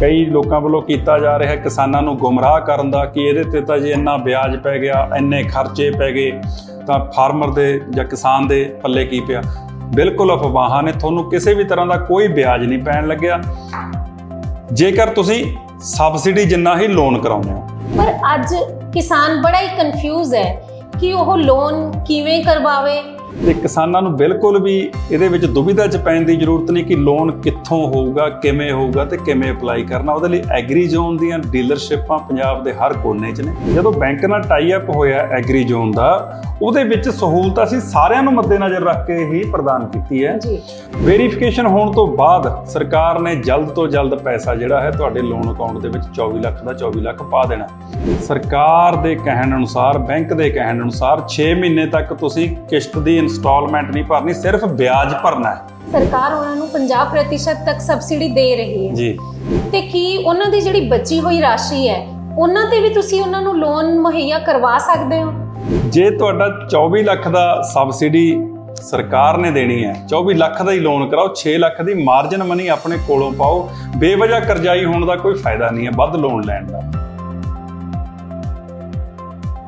ਕਈ ਲੋਕਾਂ ਵੱਲੋਂ ਕੀਤਾ ਜਾ ਰਿਹਾ ਕਿਸਾਨਾਂ ਨੂੰ ਗੁੰਮਰਾਹ ਕਰਨ ਦਾ ਕਿ ਇਹਦੇ ਤੇ ਤਾਂ ਜੇ ਇੰਨਾ ਵਿਆਜ ਪੈ ਗਿਆ, ਇੰਨੇ ਖਰਚੇ ਪੈ ਗਏ, ਤਾਂ ਫਾਰਮਰ ਦੇ ਜਾਂ ਕਿਸਾਨ ਦੇ ਪੱਲੇ ਕੀ ਪਿਆ? ਬਿਲਕੁਲ ਅਫਵਾਹਾਂ ਨੇ, ਤੁਹਾਨੂੰ ਕਿਸੇ ਵੀ ਤਰ੍ਹਾਂ ਦਾ ਕੋਈ ਵਿਆਜ ਨਹੀਂ ਪੈਣ ਲੱਗਿਆ। ਜੇਕਰ ਤੁਸੀਂ ਸਬਸਿਡੀ ਜਿੰਨਾ ਹੀ ਲੋਨ ਕਰਾਉਂਦੇ ਹੋ। ਪਰ ਅੱਜ ਕਿਸਾਨ ਬੜਾ ਹੀ ਕਨਫਿਊਜ਼ ਹੈ ਕਿ ਉਹ ਲੋਨ ਕਿਵੇਂ ਕਰਵਾਵੇ ਤੇ ਕਿਸਾਨਾਂ ਨੂੰ ਬਿਲਕੁਲ ਵੀ ਇਹਦੇ ਵਿੱਚ ਦੁਬਿਧਾ ਚ ਪੈਣ ਦੀ ਜ਼ਰੂਰਤ ਨਹੀਂ ਕਿ ਲੋਨ ਕਿੱਥੋਂ ਹੋਊਗਾ ਕਿਵੇਂ ਹੋਊਗਾ ਤੇ ਕਿਵੇਂ ਅਪਲਾਈ ਕਰਨਾ। ਉਹਦੇ ਲਈ ਐਗਰੀ ਜ਼ੋਨ ਦੀਆਂ ਡੀਲਰਸ਼ਿਪਾਂ ਪੰਜਾਬ ਦੇ ਹਰ ਕੋਨੇ 'ਚ ਨੇ। ਜਦੋਂ ਬੈਂਕ ਨਾਲ ਟਾਈ ਅਪ ਹੋਇਆ ਐਗਰੀ ਜ਼ੋਨ ਦਾ ਉਹਦੇ ਵਿੱਚ ਸਹੂਲਤ ਅਸੀਂ ਸਾਰਿਆਂ ਨੂੰ ਮੱਦੇਨਜ਼ਰ ਰੱਖ ਕੇ ਹੀ ਪ੍ਰਦਾਨ ਕੀਤੀ ਹੈ। ਜੀ। ਵੈਰੀਫਿਕੇਸ਼ਨ ਹੋਣ ਤੋਂ ਬਾਅਦ ਸਰਕਾਰ ਨੇ ਜਲਦ ਤੋਂ ਜਲਦ ਪੈਸਾ ਜਿਹੜਾ ਹੈ ਤੁਹਾਡੇ ਲੋਨ ਅਕਾਊਂਟ ਦੇ ਵਿੱਚ 24 ਲੱਖ ਦਾ 24 ਲੱਖ ਪਾ ਦੇਣਾ। ਸਰਕਾਰ ਦੇ ਕਹਿਣ ਅਨੁਸਾਰ ਬੈਂਕ ਦੇ ਕਹਿਣ ਅਨੁਸਾਰ 6 ਮਹੀਨੇ ਤੱਕ ਤੁਸੀਂ ਕਿਸ਼ਤ ਦੀ ਇਨਸਟਾਲਮੈਂਟ ਨਹੀਂ ਭਰਨੀ ਸਿਰਫ ਵਿਆਜ ਭਰਨਾ ਹੈ। ਸਰਕਾਰ ਉਹਨਾਂ ਨੂੰ 50% ਤੱਕ ਸਬਸਿਡੀ ਦੇ ਰਹੀ ਹੈ। ਜੀ। ਤੇ ਕੀ ਉਹਨਾਂ ਦੀ ਜਿਹੜੀ ਬਚੀ ਹੋਈ ਰਾਸ਼ੀ ਹੈ ਉਹਨਾਂ ਤੇ ਵੀ ਤੁਸੀਂ ਉਹਨਾਂ ਨੂੰ ਲੋਨ ਮੁਹੱਈਆ ਕਰਵਾ ਸਕਦੇ ਹੋ? ਜੇ ਤੁਹਾਡਾ 24 ਲੱਖ ਦਾ ਸਬਸਿਡੀ ਸਰਕਾਰ ਨੇ ਦੇਣੀ ਹੈ 24 ਲੱਖ ਦਾ ਹੀ ਲੋਨ ਕਰਾਓ 6 ਲੱਖ ਦੀ ਮਾਰਜਨ ਮਨੀ ਆਪਣੇ ਕੋਲੋਂ ਪਾਓ ਬੇਵਜ੍ਹਾ ਕਰਜ਼ਾਈ ਹੋਣ ਦਾ ਕੋਈ ਫਾਇਦਾ ਨਹੀਂ ਹੈ ਵੱਧ ਲੋਨ ਲੈਣ ਦਾ।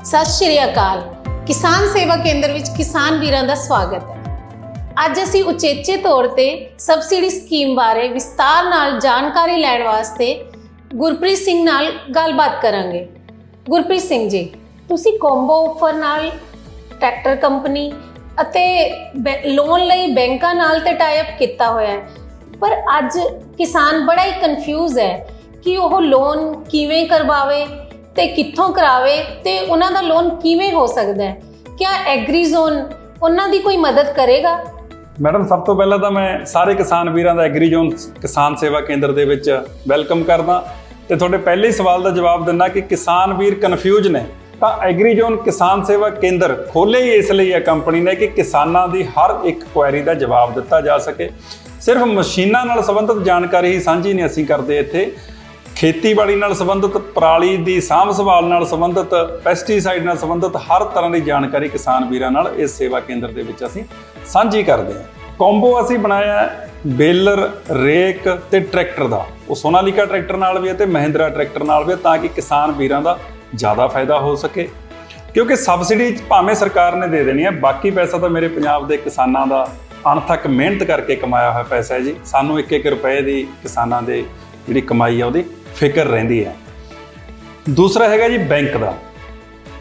ਸਤਿ ਸ਼੍ਰੀ ਅਕਾਲ। ਕਿਸਾਨ ਸੇਵਾ ਕੇਂਦਰ ਵਿੱਚ ਕਿਸਾਨ ਵੀਰਾਂ ਦਾ ਸਵਾਗਤ ਹੈ। ਅੱਜ ਅਸੀਂ ਉਚੇਚੇ ਤੌਰ ਤੇ ਸਬਸਿਡੀ ਸਕੀਮ ਬਾਰੇ ਵਿਸਤਾਰ ਨਾਲ ਜਾਣਕਾਰੀ ਲੈਣ ਵਾਸਤੇ ਗੁਰਪ੍ਰੀਤ ਸਿੰਘ ਨਾਲ ਗੱਲਬਾਤ ਕਰਾਂਗੇ। ਗੁਰਪ੍ਰੀਤ ਸਿੰਘ ਜੀ, ਤੁਸੀਂ ਕੰਬੋ ਆਫਰ ਨਾਲ ਟਰੈਕਟਰ ਕੰਪਨੀ ਅਤੇ ਲੋਨ ਲਈ ਬੈਂਕਾਂ ਨਾਲ ਤੇ ਟਾਈ ਅਪ ਕੀਤਾ ਹੋਇਆ ਹੈ। ਪਰ ਅੱਜ ਕਿਸਾਨ ਬੜਾ ਹੀ ਕਨਫਿਊਜ਼ ਹੈ ਕਿ ਉਹ ਲੋਨ ਕਿਵੇਂ ਕਰਵਾਵੇ ਤੇ ਕਿੱਥੋਂ ਕਰਾਵੇ ਤੇ ਉਹਨਾਂ ਦਾ ਲੋਨ ਕਿਵੇਂ ਹੋ ਸਕਦਾ ਹੈ? ਕਿਆ ਐਗਰੀ ਜ਼ੋਨ ਉਹਨਾਂ ਦੀ ਕੋਈ ਮਦਦ ਕਰੇਗਾ? ਮੈਡਮ, ਸਭ ਤੋਂ ਪਹਿਲਾਂ ਤਾਂ ਮੈਂ ਸਾਰੇ ਕਿਸਾਨ ਵੀਰਾਂ ਦਾ ਐਗਰੀ ਜ਼ੋਨ ਕਿਸਾਨ ਸੇਵਾ ਕੇਂਦਰ ਦੇ ਵਿੱਚ ਵੈਲਕਮ ਕਰਦਾ। ਤੇ ਤੁਹਾਡੇ ਪਹਿਲੇ ਸਵਾਲ ਦਾ ਜਵਾਬ ਦਿੰਦਾ ਕਿ ਕਿਸਾਨ ਵੀਰ ਕਨਫਿਊਜ਼ ਨੇ। ਤਾਂ ਐਗਰੀ ਜ਼ੋਨ ਕਿਸਾਨ ਸੇਵਾ ਕੇਂਦਰ ਖੋਲੇ ਹੀ ਇਸ ਲਈ ਹੈ ਕੰਪਨੀ ਨੇ ਕਿ ਕਿਸਾਨਾਂ ਦੀ ਹਰ ਇੱਕ ਕੁਐਰੀ ਦਾ ਜਵਾਬ ਦਿੱਤਾ ਜਾ ਸਕੇ। ਸਿਰਫ ਮਸ਼ੀਨਾਂ ਨਾਲ ਸੰਬੰਧਿਤ ਜਾਣਕਾਰੀ ਹੀ ਸਾਂਝੀ ਨਹੀਂ ਅਸੀਂ ਕਰਦੇ ਇੱਥੇ। ਖੇਤੀਬਾੜੀ ਨਾਲ ਸੰਬੰਧਿਤ, ਪਰਾਲੀ ਦੀ ਸਾਂਭ ਸੰਭਾਲ ਨਾਲ ਸੰਬੰਧਿਤ ਪੈਸਟੀਸਾਈਡ ਨਾਲ ਸੰਬੰਧਿਤ ਹਰ ਤਰ੍ਹਾਂ ਦੀ ਜਾਣਕਾਰੀ ਕਿਸਾਨ ਵੀਰਾਂ ਨਾਲ ਇਸ ਸੇਵਾ ਕੇਂਦਰ ਦੇ ਵਿੱਚ ਅਸੀਂ ਸਾਂਝੀ ਕਰਦੇ ਹਾਂ। ਕੰਬੋ ਅਸੀਂ ਬਣਾਇਆ ਬੇਲਰ, ਰੇਕ ਤੇ ਟਰੈਕਟਰ ਦਾ। ਉਹ ਸੋਨਾਲੀਕਾ ਟਰੈਕਟਰ ਨਾਲ ਵੀ ਹੈ ਤੇ ਮਹਿੰਦਰਾ ਟਰੈਕਟਰ ਨਾਲ ਵੀ ਹੈ ਤਾਂ ਕਿ ਕਿਸਾਨ ਵੀਰਾਂ ਦਾ ਜ਼ਿਆਦਾ ਫਾਇਦਾ ਹੋ ਸਕੇ। ਕਿਉਂਕਿ ਸਬਸਿਡੀ ਭਾਵੇਂ ਸਰਕਾਰ ਨੇ ਦੇ ਦੇਣੀ ਹੈ, ਬਾਕੀ ਪੈਸਾ ਤਾਂ ਮੇਰੇ ਪੰਜਾਬ ਦੇ ਕਿਸਾਨਾਂ ਦਾ ਅਣਥੱਕ ਮਿਹਨਤ ਕਰਕੇ ਕਮਾਇਆ ਹੋਇਆ ਪੈਸਾ ਹੈ ਜੀ। ਸਾਨੂੰ ਇੱਕ ਇੱਕ ਰੁਪਏ ਦੀ ਕਿਸਾਨਾਂ ਦੇ ਜਿਹੜੀ ਕਮਾਈ ਆ ਉਹਦੀ ਫਿਕਰ ਰਹਿੰਦੀ ਹੈ। ਦੂਸਰਾ ਹੈਗਾ ਜੀ ਬੈਂਕ ਦਾ।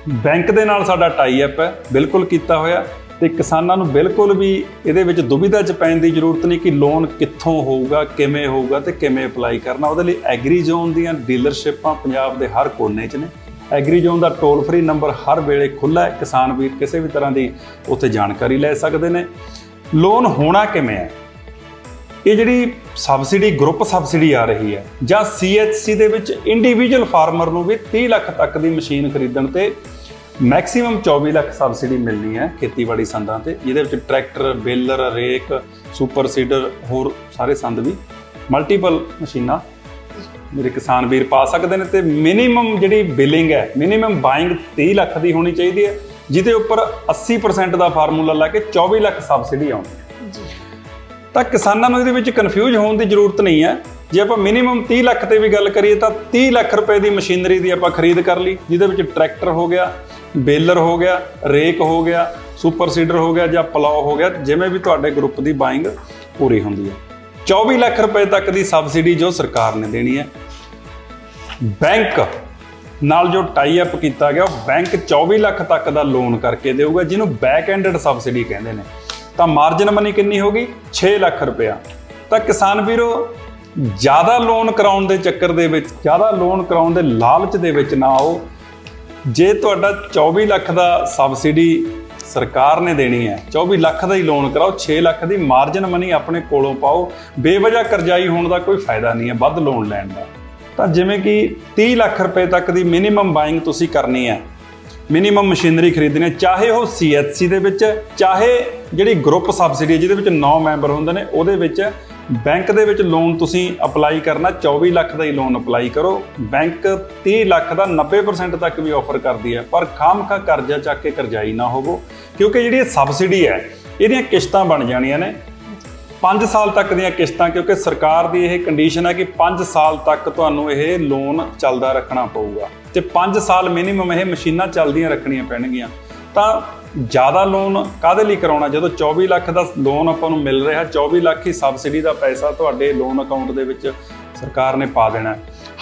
ਬੈਂਕ ਦੇ ਨਾਲ ਸਾਡਾ ਟਾਈ ਅਪ ਹੈ, ਬਿਲਕੁਲ ਕੀਤਾ ਹੋਇਆ ਤੇ ਕਿਸਾਨਾਂ ਨੂੰ ਬਿਲਕੁਲ ਵੀ ਇਹਦੇ ਵਿੱਚ ਦੁਬਿਧਾ ਚ ਪੈਣ ਦੀ ਜ਼ਰੂਰਤ ਨਹੀਂ ਕਿ ਲੋਨ ਕਿੱਥੋਂ ਹੋਊਗਾ, ਕਿਵੇਂ ਹੋਊਗਾ ਤੇ ਕਿਵੇਂ ਅਪਲਾਈ ਕਰਨਾ। ਉਹਦੇ ਲਈ ਐਗਰੀ ਜ਼ੋਨ ਦੀਆਂ ਡੀਲਰਸ਼ਿਪਾਂ ਪੰਜਾਬ ਦੇ ਹਰ ਕੋਨੇ 'ਚ ਨੇ। ਐਗਰੀ ਜ਼ੋਨ ਦਾ ਟੋਲ ਫ੍ਰੀ ਨੰਬਰ ਹਰ ਵੇਲੇ ਖੁੱਲ੍ਹਾ ਹੈ। ਕਿਸਾਨ ਵੀਰ ਕਿਸੇ ਵੀ ਤਰ੍ਹਾਂ ਦੀ ਉੱਥੇ ਜਾਣਕਾਰੀ ਲੈ ਸਕਦੇ ਨੇ। ਲੋਨ ਹੋਣਾ ਕਿਵੇਂ ਹੈ? ਇਹ ਜਿਹੜੀ ਸਬਸਿਡੀ ਗਰੁੱਪ ਸਬਸਿਡੀ ਆ ਰਹੀ ਹੈ, ਜਾਂ CHC ਦੇ ਵਿੱਚ ਇੰਡੀਵਿਜੂਅਲ ਫਾਰਮਰ ਨੂੰ ਵੀ 30 ਲੱਖ ਤੱਕ ਦੀ ਮਸ਼ੀਨ ਖਰੀਦਣ ਤੇ ਮੈਕਸਿਮਮ 24 ਲੱਖ ਸਬਸਿਡੀ ਮਿਲਣੀ ਹੈ ਖੇਤੀਬਾੜੀ ਸੰਦਾਂ ਤੇ, ਜਿਹਦੇ ਵਿੱਚ tractor, baler, rake, super seeder, ਹੋਰ ਸਾਰੇ ਸੰਦ ਵੀ ਮਲਟੀਪਲ ਮਸ਼ੀਨਾਂ ਮੇਰੇ ਕਿਸਾਨ ਵੀਰ ਪਾ ਸਕਦੇ ਨੇ ਤੇ ਮਿਨੀਮਮ ਜਿਹੜੀ ਬਿਲਿੰਗ ਹੈ ਮਿਨੀਮਮ ਬਾਇੰਗ 30 ਲੱਖ ਦੀ ਹੋਣੀ ਚਾਹੀਦੀ ਹੈ, ਜਿਹਦੇ ਉੱਪਰ 80% ਦਾ ਫਾਰਮੂਲਾ ਲਾ ਕੇ 24 ਲੱਖ ਸਬਸਿਡੀ ਆਉਣੀ ਤਾਂ ਕਿਸਾਨਾਂ ਨੂੰ ਇਹਦੇ ਵਿੱਚ ਕਨਫਿਊਜ਼ ਹੋਣ ਦੀ ਜ਼ਰੂਰਤ ਨਹੀਂ ਹੈ। ਜੇ ਆਪਾਂ ਮਿਨੀਮਮ 30 ਲੱਖ ਤੇ ਵੀ ਗੱਲ ਕਰੀਏ ਤਾਂ 30 ਲੱਖ ਰੁਪਏ ਦੀ ਮਸ਼ੀਨਰੀ ਦੀ ਆਪਾਂ ਖਰੀਦ ਕਰ ਲਈ, ਜਿਹਦੇ ਵਿੱਚ ਟਰੈਕਟਰ ਹੋ ਗਿਆ, ਬੇਲਰ ਹੋ ਗਿਆ, ਰੇਕ ਹੋ ਗਿਆ, ਸੁਪਰ ਸੀਡਰ ਹੋ ਗਿਆ ਜਾਂ ਪਲਾਓ ਹੋ ਗਿਆ, ਜਿਵੇਂ ਵੀ ਤੁਹਾਡੇ ਗਰੁੱਪ ਦੀ ਬਾਇੰਗ ਪੂਰੀ ਹੁੰਦੀ ਹੈ। 24 ਲੱਖ ਰੁਪਏ ਤੱਕ ਦੀ ਸਬਸਿਡੀ ਜੋ ਸਰਕਾਰ ਨੇ ਦੇਣੀ ਹੈ। ਬੈਂਕ ਨਾਲ ਜੋ ਟਾਈ ਅਪ ਕੀਤਾ ਗਿਆ, ਉਹ ਬੈਂਕ 24 ਲੱਖ ਤੱਕ ਦਾ ਲੋਨ ਕਰਕੇ ਦੇਊਗਾ, ਜਿਹਨੂੰ ਬੈਕ ਐਂਡਡ ਸਬਸਿਡੀ ਕਹਿੰਦੇ ਨੇ। ਤਾਂ ਮਾਰਜਨ ਮਨੀ ਕਿੰਨੀ ਹੋਗੀ 6 ਲੱਖ ਰੁਪਇਆ। ਤਾਂ ਕਿਸਾਨ ਵੀਰੋ, ਜ਼ਿਆਦਾ ਲੋਨ ਕਰਾਉਣ ਦੇ ਚੱਕਰ ਦੇ ਵਿੱਚ, ਜ਼ਿਆਦਾ ਲੋਨ ਕਰਾਉਣ ਦੇ ਲਾਲਚ ਦੇ ਵਿੱਚ ਨਾ ਆਓ। ਜੇ ਤੁਹਾਡਾ 24 ਲੱਖ ਦਾ ਸਬਸਿਡੀ ਸਰਕਾਰ ਨੇ ਦੇਣੀ ਹੈ 24 ਲੱਖ ਦਾ ਹੀ ਲੋਨ ਕਰਾਓ 6 ਲੱਖ ਦੀ ਮਾਰਜਨ ਮਨੀ ਆਪਣੇ ਕੋਲੋਂ ਪਾਓ। ਬੇਵਜ੍ਹਾ ਕਰਜ਼ਾਈ ਹੋਣ ਦਾ ਕੋਈ ਫਾਇਦਾ ਨਹੀਂ ਹੈ, ਵੱਧ ਲੋਨ ਲੈਣ ਦਾ। ਤਾਂ ਜਿਵੇਂ ਕਿ 30 ਲੱਖ ਰੁਪਏ ਤੱਕ ਦੀ ਮਿਨੀਮਮ ਬਾਇੰਗ ਤੁਸੀਂ ਕਰਨੀ ਹੈ ਮਿਨੀਮਮ ਮਸ਼ੀਨਰੀ ਖਰੀਦਣੀ ਚਾਹੇ ਉਹ CHC ਦੇ ਵਿੱਚ, ਚਾਹੇ ਜਿਹੜੀ ਗਰੁੱਪ ਸਬਸਿਡੀ ਜਿਹਦੇ ਵਿੱਚ 9 ਮੈਂਬਰ ਹੁੰਦੇ ਨੇ, ਉਹਦੇ ਵਿੱਚ ਬੈਂਕ ਦੇ ਵਿੱਚ ਲੋਨ ਤੁਸੀਂ ਅਪਲਾਈ ਕਰਨਾ 24 ਲੱਖ ਦਾ ਹੀ ਲੋਨ ਅਪਲਾਈ ਕਰੋ। ਬੈਂਕ 30 ਲੱਖ ਦਾ 90% ਤੱਕ ਵੀ ਆਫਰ ਕਰਦੀ ਹੈ, ਪਰ ਖਾਮਖਾ ਕਰਜ਼ਾ ਚੱਕ ਕੇ ਕਰਜ਼ਾਈ ਨਾ ਹੋਵੋ। ਕਿਉਂਕਿ ਜਿਹੜੀ ਸਬਸਿਡੀ ਹੈ, ਇਹਦੀਆਂ ਕਿਸ਼ਤਾਂ ਬਣ ਜਾਣੀਆਂ ਨੇ। 5 ਸਾਲ ਤੱਕ ਦੀਆਂ ਕਿਸ਼ਤਾਂ, ਕਿਉਂਕਿ ਸਰਕਾਰ ਦੀ ਇਹ ਕੰਡੀਸ਼ਨ ਹੈ ਕਿ 5 ਸਾਲ ਤੱਕ ਤੁਹਾਨੂੰ ਇਹ ਲੋਨ ਚੱਲਦਾ ਰੱਖਣਾ ਪਊਗਾ। ਤੇ 5 ਸਾਲ ਮਿਨੀਮਮ ਇਹ ਮਸ਼ੀਨਾਂ ਚੱਲਦੀਆਂ ਰੱਖਣੀਆਂ ਪੈਣਗੀਆਂ। ਤਾਂ ਜ਼ਿਆਦਾ ਲੋਨ ਕਾਦੇ ਲਈ ਕਰਾਉਣਾ? ਜਦੋਂ 24 ਲੱਖ ਦਾ ਲੋਨ ਆਪਾਂ ਨੂੰ ਮਿਲ ਰਿਹਾ 24 ਲੱਖ ਹੀ ਸਬਸਿਡੀ ਦਾ ਪੈਸਾ ਤੁਹਾਡੇ ਲੋਨ ਅਕਾਊਂਟ ਦੇ ਵਿੱਚ ਸਰਕਾਰ ਨੇ ਪਾ ਦੇਣਾ।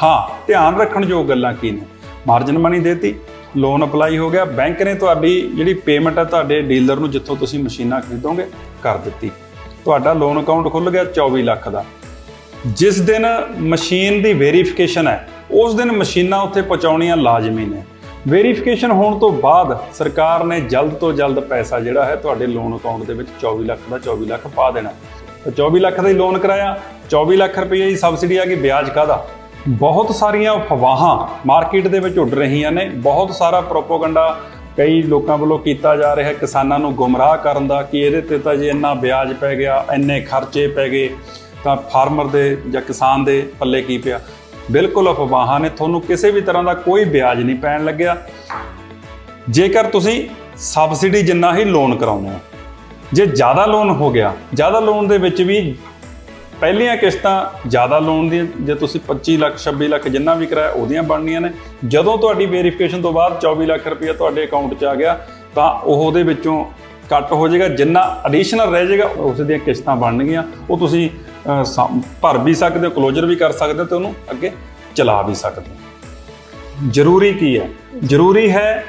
ਹਾਂ, ਧਿਆਨ ਰੱਖਣ ਯੋਗ ਗੱਲਾਂ ਕੀ ਨੇ? ਮਾਰਜਨ ਮਨੀ ਦੇਤੀ ਲੋਨ ਅਪਲਾਈ ਹੋ ਗਿਆ ਬੈਂਕ ਨੇ ਤੁਹਾਡੀ ਜਿਹੜੀ ਪੇਮੈਂਟ ਹੈ ਤੁਹਾਡੇ ਡੀਲਰ ਨੂੰ ਜਿੱਥੋਂ ਤੁਸੀਂ ਮਸ਼ੀਨਾਂ ਖਰੀਦੋਗੇ, ਕਰ ਦਿੱਤੀ। ਤੁਹਾਡਾ ਲੋਨ ਅਕਾਊਂਟ ਖੁੱਲ ਗਿਆ 24 ਲੱਖ ਦਾ। ਜਿਸ ਦਿਨ ਮਸ਼ੀਨ ਦੀ ਵੈਰੀਫਿਕੇਸ਼ਨ ਹੈ, ਉਸ ਦਿਨ ਮਸ਼ੀਨਾਂ ਉੱਥੇ ਪਹੁੰਚਾਉਣੀਆਂ ਲਾਜ਼ਮੀ ਨੇ। ਵੈਰੀਫਿਕੇਸ਼ਨ ਹੋਣ ਤੋਂ ਬਾਅਦ ਸਰਕਾਰ ਨੇ ਜਲਦ ਤੋਂ ਜਲਦ ਪੈਸਾ ਜਿਹੜਾ ਹੈ ਤੁਹਾਡੇ ਲੋਨ ਅਕਾਊਂਟ ਦੇ ਵਿੱਚ 24 ਲੱਖ ਦਾ 24 ਲੱਖ ਪਾ ਦੇਣਾ। ਤਾਂ 24 ਲੱਖ ਦਾ ਹੀ ਲੋਨ ਕਰਾਇਆ। 24 ਲੱਖ ਰੁਪਏ ਦੀ ਸਬਸਿਡੀ ਆ ਗਈ, ਵਿਆਜ ਕਾਦਾ ਬਹੁਤ ਸਾਰੀਆਂ ਅਫਵਾਹਾਂ ਮਾਰਕੀਟ ਦੇ ਵਿੱਚ ਉੱਡ ਰਹੀਆਂ ਨੇ। ਬਹੁਤ ਸਾਰਾ ਪ੍ਰੋਪੋਗੰਡਾ ਕਈ ਲੋਕਾਂ ਵੱਲੋਂ ਕੀਤਾ ਜਾ ਰਿਹਾ ਕਿਸਾਨਾਂ ਨੂੰ ਗੁੰਮਰਾਹ ਕਰਨ ਦਾ ਕਿ ਇਹਦੇ ਤੇ ਤਾਂ ਜੇ ਇੰਨਾ ਵਿਆਜ ਪੈ ਗਿਆ, ਇੰਨੇ ਖਰਚੇ ਪੈ ਗਏ, ਤਾਂ ਫਾਰਮਰ ਦੇ ਜਾਂ ਕਿਸਾਨ ਦੇ ਪੱਲੇ ਕੀ ਪਿਆ? ਬਿਲਕੁਲ ਅਫਵਾਹਾਂ ਨੇ, ਤੁਹਾਨੂੰ ਕਿਸੇ ਵੀ ਤਰ੍ਹਾਂ ਦਾ ਕੋਈ ਵਿਆਜ ਨਹੀਂ ਪੈਣ ਲੱਗਿਆ। ਜੇਕਰ ਤੁਸੀਂ ਸਬਸਿਡੀ ਜਿੰਨਾ ਹੀ ਲੋਨ ਕਰਾਉਂਦੇ ਹੋ, ਜੇ ਜ਼ਿਆਦਾ ਲੋਨ ਹੋ ਗਿਆ, ਜ਼ਿਆਦਾ ਲੋਨ ਦੇ ਵਿੱਚ ਵੀ ਪਹਿਲੀਆਂ ਕਿਸ਼ਤਾਂ ਜ਼ਿਆਦਾ ਲੋਨ ਦੀਆਂ, ਜੇ ਤੁਸੀਂ 25 ਲੱਖ 26 ਲੱਖ ਜਿੰਨਾ ਵੀ ਕਰਾਇਆ ਉਹਦੀਆਂ ਬਣਨੀਆਂ ਨੇ। ਜਦੋਂ ਤੁਹਾਡੀ ਵੈਰੀਫਿਕੇਸ਼ਨ ਤੋਂ ਬਾਅਦ 24 ਲੱਖ ਰੁਪਏ ਤੁਹਾਡੇ ਅਕਾਊਂਟ 'ਚ ਆ ਗਿਆ, ਤਾਂ ਉਹ ਉਹਦੇ ਵਿੱਚੋਂ ਕੱਟ ਹੋ ਜਾਏਗਾ। ਜਿੰਨਾ ਐਡੀਸ਼ਨਲ ਰਹਿ ਜਾਏਗਾ, ਉਸ ਦੀਆਂ ਕਿਸ਼ਤਾਂ ਬਣਨਗੀਆਂ। ਉਹ ਤੁਸੀਂ ਭਰ ਵੀ ਸਕਦੇ ਹੋ ਕਲੋਜ਼ਰ ਵੀ ਕਰ ਸਕਦੇ ਹੋ ਤੇ ਉਹਨੂੰ ਅੱਗੇ ਚਲਾ ਵੀ ਸਕਦੇ ਹੋ। ਜ਼ਰੂਰੀ ਕੀ ਹੈ? ਜ਼ਰੂਰੀ ਹੈ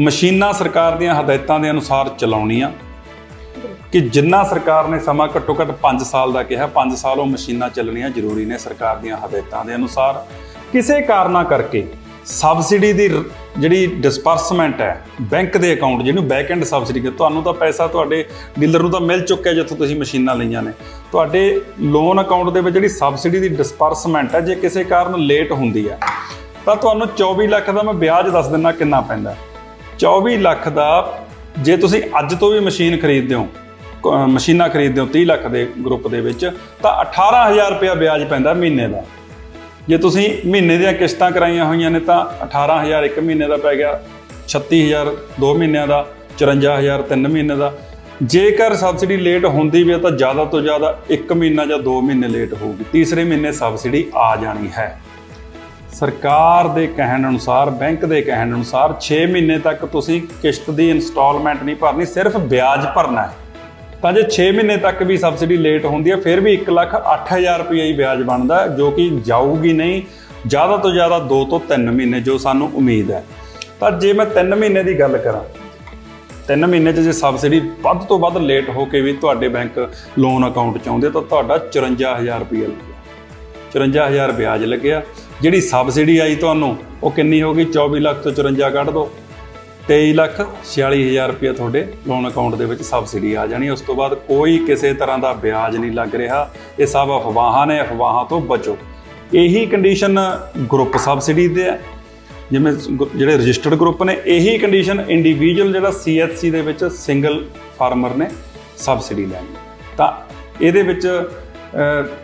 ਮਸ਼ੀਨਾਂ ਸਰਕਾਰ ਦੀਆਂ ਹਦਾਇਤਾਂ ਦੇ ਅਨੁਸਾਰ ਚਲਾਉਣੀਆਂ। ਕਿ ਜਿੰਨਾ ਸਰਕਾਰ ਨੇ ਸਮਾਂ ਘੱਟੋ ਘੱਟ 5 ਸਾਲ ਦਾ ਕਿਹਾ 5 ਸਾਲ ਉਹ ਮਸ਼ੀਨਾਂ ਚੱਲਣੀਆਂ ਜ਼ਰੂਰੀ ਨੇ ਸਰਕਾਰ ਦੀਆਂ ਹਦਾਇਤਾਂ ਦੇ ਅਨੁਸਾਰ ਕਿਸੇ ਕਾਰਨਾਂ ਕਰਕੇ ਸਬਸਿਡੀ ਦੀ ਰ- ਜਿਹੜੀ ਡਿਸਪਰਸਮੈਂਟ ਹੈ, ਬੈਂਕ ਦੇ ਅਕਾਊਂਟ ਜਿਹਨੂੰ ਬੈਕ ਐਂਡ ਸਬਸਿਡੀ ਕਿ ਤੁਹਾਨੂੰ ਤਾਂ ਪੈਸਾ ਤੁਹਾਡੇ ਡੀਲਰ ਨੂੰ ਤਾਂ ਮਿਲ ਚੁੱਕਿਆ ਜਿੱਥੋਂ ਤੁਸੀਂ ਮਸ਼ੀਨਾਂ ਲਈਆਂ ਨੇ ਤੁਹਾਡੇ ਲੋਨ ਅਕਾਊਂਟ ਦੇ ਵਿੱਚ ਜਿਹੜੀ ਸਬਸਿਡੀ ਦੀ ਡਿਸਪਰਸਮੈਂਟ ਹੈ, ਜੇ ਕਿਸੇ ਕਾਰਨ ਲੇਟ ਹੁੰਦੀ ਹੈ, ਤਾਂ ਤੁਹਾਨੂੰ 24 ਲੱਖ ਦਾ ਮੈਂ ਵਿਆਜ ਦੱਸ ਦਿੰਦਾ ਕਿੰਨਾ ਪੈਂਦਾ ਹੈ। 24 ਲੱਖ ਦਾ ਜੇ ਤੁਸੀਂ ਅੱਜ ਤੋਂ ਵੀ ਮਸ਼ੀਨ ਖਰੀਦਦੇ ਹੋ, ਕ- ਮਸ਼ੀਨਾਂ ਖਰੀਦਦੇ ਹੋ 30 ਲੱਖ ਦੇ ਗਰੁੱਪ ਦੇ ਵਿੱਚ, ਤਾਂ 18000 ਰੁਪਇਆ ਵਿਆਜ ਪੈਂਦਾ ਮਹੀਨੇ ਦਾ। ਜੇ ਤੁਸੀਂ ਮਹੀਨੇ ਦੀਆਂ ਕਿਸ਼ਤਾਂ ਕਰਾਈਆਂ ਹੋਈਆਂ ਨੇ, ਤਾਂ 18000 ਇੱਕ ਮਹੀਨੇ ਦਾ ਪੈ ਗਿਆ 36000 ਦੋ ਮਹੀਨਿਆਂ ਦਾ 54000 ਤਿੰਨ ਮਹੀਨੇ ਦਾ। ਜੇਕਰ ਸਬਸਿਡੀ ਲੇਟ ਹੁੰਦੀ ਵੀ ਹੈ, ਤਾਂ ਜ਼ਿਆਦਾ ਤੋਂ ਜ਼ਿਆਦਾ ਇੱਕ ਮਹੀਨਾ ਜਾਂ ਦੋ ਮਹੀਨੇ ਲੇਟ ਹੋਊਗੀ। ਤੀਸਰੇ ਮਹੀਨੇ ਸਬਸਿਡੀ ਆ ਜਾਣੀ ਹੈ। ਸਰਕਾਰ ਦੇ ਕਹਿਣ ਅਨੁਸਾਰ, ਬੈਂਕ ਦੇ ਕਹਿਣ ਅਨੁਸਾਰ 6 ਮਹੀਨੇ ਤੱਕ ਤੁਸੀਂ ਕਿਸ਼ਤ ਦੀ ਇਨਸਟਾਲਮੈਂਟ ਨਹੀਂ ਭਰਨੀ, ਸਿਰਫ ਵਿਆਜ ਭਰਨਾ ਹੈ। ਤਾਂ ਜੇ 6 ਮਹੀਨੇ ਤੱਕ ਵੀ ਸਬਸਿਡੀ ਲੇਟ ਹੁੰਦੀ ਹੈ, ਫਿਰ ਵੀ 1 ਲੱਖ 8000 ਰੁਪਏ ਹੀ ਵਿਆਜ ਬਣਦਾ ਜੋ ਕਿ ਜਾਊਗੀ ਨਹੀਂ। ਜ਼ਿਆਦਾ ਤੋਂ ਜ਼ਿਆਦਾ 2 ਤੋਂ 3 ਮਹੀਨੇ, ਜੋ ਸਾਨੂੰ ਉਮੀਦ ਹੈ। ਤਾਂ ਜੇ ਮੈਂ 3 ਮਹੀਨੇ ਦੀ ਗੱਲ ਕਰਾਂ 3 ਮਹੀਨੇ 'ਚ ਜੇ ਸਬਸਿਡੀ ਵੱਧ ਤੋਂ ਵੱਧ ਲੇਟ ਹੋ ਕੇ ਵੀ ਤੁਹਾਡੇ ਬੈਂਕ ਲੋਨ ਅਕਾਊਂਟ 'ਚ ਆਉਂਦੇ, ਤਾਂ ਤੁਹਾਡਾ 54000 ਰੁਪਏ ਲੱਗਿਆ। 54000 ਵਿਆਜ ਲੱਗਿਆ। ਜਿਹੜੀ ਸਬਸਿਡੀ ਆਈ ਤੁਹਾਨੂੰ, ਉਹ ਕਿੰਨੀ ਹੋ ਗਈ? 24 ਲੱਖ ਤੋਂ 54 ਕੱਢ ਦਿਓ। 23 ਲੱਖ 46000 ਰੁਪਏ ਤੁਹਾਡੇ ਲੋਨ ਅਕਾਊਂਟ ਦੇ ਵਿੱਚ ਸਬਸਿਡੀ ਆ ਜਾਣੀ। ਉਸ ਤੋਂ ਬਾਅਦ ਕੋਈ ਕਿਸੇ ਤਰ੍ਹਾਂ ਦਾ ਵਿਆਜ ਨਹੀਂ ਲੱਗ ਰਿਹਾ। ਇਹ ਸਭ ਅਫਵਾਹਾਂ ਨੇ, ਅਫਵਾਹਾਂ ਤੋਂ ਬਚੋ। ਇਹੀ ਕੰਡੀਸ਼ਨ ਗਰੁੱਪ ਸਬਸਿਡੀ ਦੇ ਹੈ ਜਿਵੇਂ ਗ- ਜਿਹੜੇ ਰਜਿਸਟਰਡ ਗਰੁੱਪ ਨੇ, ਇਹੀ ਕੰਡੀਸ਼ਨ ਇੰਡੀਵਿਜੂਅਲ ਜਿਹੜਾ ਸੀਐਚਸੀ ਦੇ ਵਿੱਚ ਸਿੰਗਲ ਫਾਰਮਰ ਨੇ ਸਬਸਿਡੀ ਲੈਣੀ। ਤਾਂ ਇਹਦੇ ਵਿੱਚ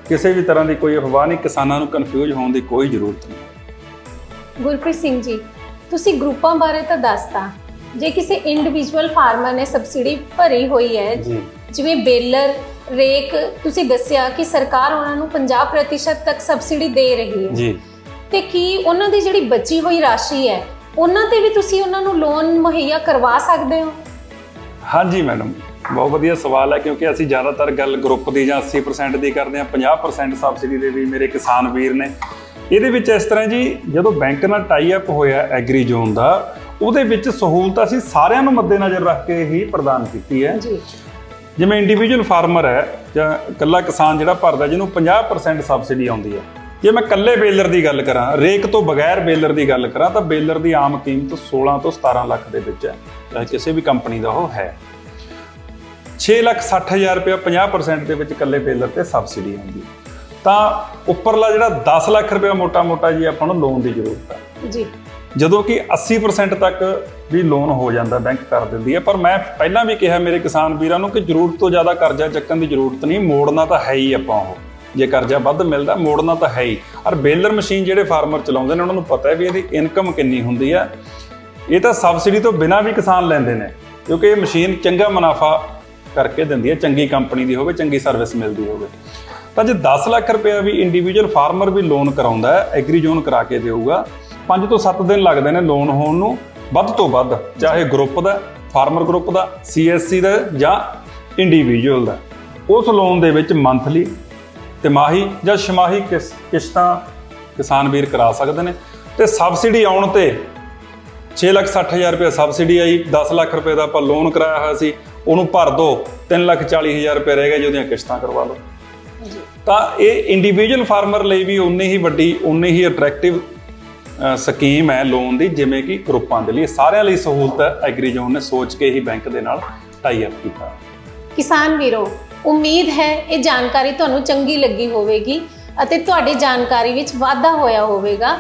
ਕਿਸੇ ਵੀ ਤਰ੍ਹਾਂ ਦੀ ਕੋਈ ਅਫਵਾਹ ਨਹੀਂ ਕਿਸਾਨਾਂ ਨੂੰ ਕਨਫਿਊਜ਼ ਹੋਣ ਦੀ ਕੋਈ ਜ਼ਰੂਰਤ ਨਹੀਂ। ਗੁਰਪ੍ਰੀਤ ਸਿੰਘ ਜੀ ਤੁਸੀਂ ਗਰੁੱਪਾਂ ਬਾਰੇ ਤਾਂ ਦੱਸਤਾ ਜੇ ਕਿਸੇ ਇੰਡੀਵਿਜੂਅਲ ਫਾਰਮਰ ਨੇ ਸਬਸਿਡੀ ਭਰੀ ਹੋਈ ਹੈ ਜਿਵੇਂ ਬੇਲਰ ਰੇਕ ਤੁਸੀਂ ਦੱਸਿਆ ਕਿ ਸਰਕਾਰ ਉਹਨਾਂ ਨੂੰ 50% ਤੱਕ ਸਬਸਿਡੀ ਦੇ ਰਹੀ ਹੈ। ਜੀ। ਤੇ ਕੀ ਉਹਨਾਂ ਦੀ ਜਿਹੜੀ ਬਚੀ ਹੋਈ ਰਾਸ਼ੀ ਹੈ ਉਹਨਾਂ ਤੇ ਵੀ ਤੁਸੀਂ ਉਹਨਾਂ ਨੂੰ ਲੋਨ ਮੁਹੱਈਆ ਕਰਵਾ ਸਕਦੇ ਹੋ? ਹਾਂਜੀ ਮੈਡਮ ਬਹੁਤ ਵਧੀਆ ਸਵਾਲ ਹੈ ਕਿਉਂਕਿ ਅਸੀਂ ਜ਼ਿਆਦਾਤਰ ਗੱਲ ਗਰੁੱਪ ਦੀ ਜਾਂ 80% ਦੀ ਕਰਦੇ ਹਾਂ 50% ਸਬਸਿਡੀ ਦੇ ਵੀ ਮੇਰੇ ਕਿਸਾਨ ਵੀਰ ਨੇ। ਇਹਦੇ ਵਿੱਚ ਇਸ ਤਰ੍ਹਾਂ ਜੀ ਜਦੋਂ ਬੈਂਕ ਨਾਲ ਟਾਈ ਅਪ ਹੋਇਆ ਐਗਰੀ ਜ਼ੋਨ ਦਾ ਉਹਦੇ ਵਿੱਚ ਸਹੂਲਤ ਅਸੀਂ ਸਾਰਿਆਂ ਨੂੰ ਮੱਦੇਨਜ਼ਰ ਰੱਖ ਕੇ ਹੀ ਪ੍ਰਦਾਨ ਕੀਤੀ ਹੈ। ਜੀ। ਜਿਵੇਂ ਇੰਡੀਵਿਜੂਅਲ ਫਾਰਮਰ ਹੈ ਜਾਂ ਇਕੱਲਾ ਕਿਸਾਨ ਜਿਹੜਾ ਭਰਦਾ ਜਿਹਨੂੰ 50% ਸਬਸਿਡੀ ਆਉਂਦੀ ਹੈ। ਜੇ ਮੈਂ ਇਕੱਲੇ ਬੇਲਰ ਦੀ ਗੱਲ ਕਰਾਂ ਰੇਕ ਤੋਂ ਬਗੈਰ ਬੇਲਰ ਦੀ ਗੱਲ ਕਰਾਂ ਤਾਂ ਬੇਲਰ ਦੀ ਆਮ ਕੀਮਤ 16 ਤੋਂ 17 ਲੱਖ ਦੇ ਵਿੱਚ ਹੈ ਕਿਸੇ ਵੀ ਕੰਪਨੀ ਦਾ ਉਹ ਹੈ। 6 ਲੱਖ 60 ਹਜ਼ਾਰ ਰੁਪਏ 50% ਦੇ ਵਿੱਚ ਇਕੱਲੇ ਬੇਲਰ ਤੇ ਸਬਸਿਡੀ ਆਉਂਦੀ। ਤਾਂ ਉੱਪਰਲਾ ਜਿਹੜਾ 10 ਲੱਖ ਰੁਪਏ ਮੋਟਾ-ਮੋਟਾ ਜੀ ਆਪਾਂ ਨੂੰ ਲੋਨ ਦੀ ਜ਼ਰੂਰਤ ਹੈ। ਜੀ। ਜਦੋਂ ਕਿ 80% ਤੱਕ ਵੀ ਲੋਨ ਹੋ ਜਾਂਦਾ ਬੈਂਕ ਕਰ ਦਿੰਦੀ ਹੈ। ਪਰ ਮੈਂ ਪਹਿਲਾਂ ਵੀ ਕਿਹਾ ਮੇਰੇ ਕਿਸਾਨ ਵੀਰਾਂ ਨੂੰ ਕਿ ਜ਼ਰੂਰਤ ਤੋਂ ਜ਼ਿਆਦਾ ਕਰਜ਼ਾ ਚੱਕਣ ਦੀ ਜ਼ਰੂਰਤ ਨਹੀਂ ਮੋੜਨਾ ਤਾਂ ਹੈ ਹੀ ਆਪਾਂ ਉਹ। ਜੇ ਕਰਜ਼ਾ ਵੱਧ ਮਿਲਦਾ ਮੋੜਨਾ ਤਾਂ ਹੈ ਹੀ। ਔਰ ਬੇਲਰ ਮਸ਼ੀਨ ਜਿਹੜੇ ਫਾਰਮਰ ਚਲਾਉਂਦੇ ਨੇ ਉਹਨਾਂ ਨੂੰ ਪਤਾ ਹੈ ਵੀ ਇਹਦੀ ਇਨਕਮ ਕਿੰਨੀ ਹੁੰਦੀ ਹੈ। ਇਹ ਤਾਂ ਸਬਸਿਡੀ ਤੋਂ ਬਿਨਾਂ ਵੀ ਕਿਸਾਨ ਲੈਂਦੇ ਨੇ ਕਿਉਂਕਿ ਇਹ ਮਸ਼ੀਨ ਚੰਗਾ ਮੁਨਾਫਾ ਕਰਕੇ ਦਿੰਦੀ ਹੈ, ਚੰਗੀ ਕੰਪਨੀ ਦੀ ਹੋਵੇ, ਚੰਗੀ ਸਰਵਿਸ ਮਿਲਦੀ ਹੋਵੇ। ਤਾਂ ਜੇ 10 ਲੱਖ ਰੁਪਏ ਵੀ ਇੰਡੀਵਿਜੂਅਲ ਫਾਰਮਰ ਵੀ ਲੋਨ ਕਰਾਉਂਦਾ ਹੈ ਐਗਰੀ ਜ਼ੋਨ ਕਰਾ ਕੇ ਦੇਊਗਾ 5 ਤੋਂ 7 ਦਿਨ ਲੱਗਦੇ ਨੇ ਲੋਨ ਹੋਣ ਨੂੰ, ਵੱਧ ਤੋਂ ਵੱਧ, ਚਾਹੇ ਗਰੁੱਪ ਦਾ ਫਾਰਮਰ ਗਰੁੱਪ ਦਾ ਸੀਐਸਸੀ ਦਾ ਜਾਂ ਇੰਡੀਵਿਜੂਅਲ ਦਾ, ਉਸ ਲੋਨ ਦੇ ਵਿੱਚ ਮੰਥਲੀ ਤਿਮਾਹੀ ਜਾਂ ਛਮਾਹੀ ਕਿਸ, ਕਿਸ਼ਤਾਂ ਕਿਸਾਨ ਵੀਰ ਕਰਾ ਸਕਦੇ ਨੇ। ਤੇ ਸਬਸਿਡੀ ਆਉਣ ਤੇ 6 ਲੱਖ 60 ਹਜ਼ਾਰ ਰੁਪਏ ਸਬਸਿਡੀ ਆਈ 10 ਲੱਖ ਰੁਪਏ ਦਾ ਆਪਾਂ ਲੋਨ ਕਰਾਇਆ ਹੋਇਆ ਸੀ ਉਹਨੂੰ ਭਰ ਦੋ 3 ਲੱਖ 40 ਹਜ਼ਾਰ ਰੁਪਏ ਰਹਿ ਗਏ ਜੀ ਉਹਦੀਆਂ ਕਿਸ਼ਤਾਂ ਕਰਵਾ ਲਓ। ਤਾਂ ਇਹ ਇੰਡੀਵਿਜੂਅਲ ਫਾਰਮਰ ਲਈ ਵੀ ਉਨੀ ਹੀ ਵੱਡੀ ਉਨੀ ਹੀ ਅਟਰੈਕਟਿਵ ਸਕੀਮ ਹੈ ਲੋਨ ਦੀ ਜਿਵੇਂ ਕਿ ਗਰੁੱਪਾਂ ਦੇ ਲਈ। ਸਾਰਿਆਂ ਲਈ ਸਹੂਲਤ ਹੈ ਐਗਰੀ ਜ਼ੋਨ ਨੇ ਸੋਚ ਕੇ ਹੀ ਬੈਂਕ ਦੇ ਨਾਲ ਟਾਈ ਅਪ ਕੀਤਾ। ਕਿਸਾਨ ਵੀਰੋ ਉਮੀਦ ਹੈ ਇਹ ਜਾਣਕਾਰੀ ਤੁਹਾਨੂੰ ਚੰਗੀ ਲੱਗੀ ਹੋਵੇਗੀ ਅਤੇ ਤੁਹਾਡੀ ਜਾਣਕਾਰੀ ਵਿੱਚ ਵਾਧਾ ਹੋਇਆ ਹੋਵੇਗਾ।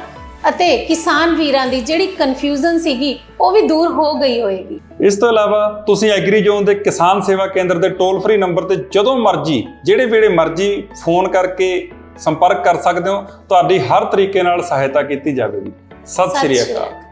ਅਤੇ ਕਿਸਾਨ ਵੀਰਾਂ ਦੀ ਜਿਹੜੀ ਕਨਫਿਊਜ਼ਨ ਸੀਗੀ ਉਹ ਵੀ ਦੂਰ ਹੋ ਗਈ ਹੋਵੇਗੀ ਇਸ ਤੋਂ ਇਲਾਵਾ ਤੁਸੀਂ ਐਗਰੀ ਜ਼ੋਨ ਦੇ ਕਿਸਾਨ ਸੇਵਾ ਕੇਂਦਰ ਦੇ ਟੋਲ ਫ੍ਰੀ ਨੰਬਰ ਤੇ ਜਦੋਂ ਮਰਜ਼ੀ ਜਿਹੜੇ ਵੇਲੇ ਮਰਜ਼ੀ ਫੋਨ ਕਰਕੇ ਸੰਪਰਕ ਕਰ ਸਕਦੇ ਹੋ ਤੁਹਾਡੀ ਹਰ ਤਰੀਕੇ ਨਾਲ ਸਹਾਇਤਾ ਕੀਤੀ ਜਾਵੇਗੀ। ਸਤਿ ਸ਼੍ਰੀ ਅਕਾਲ।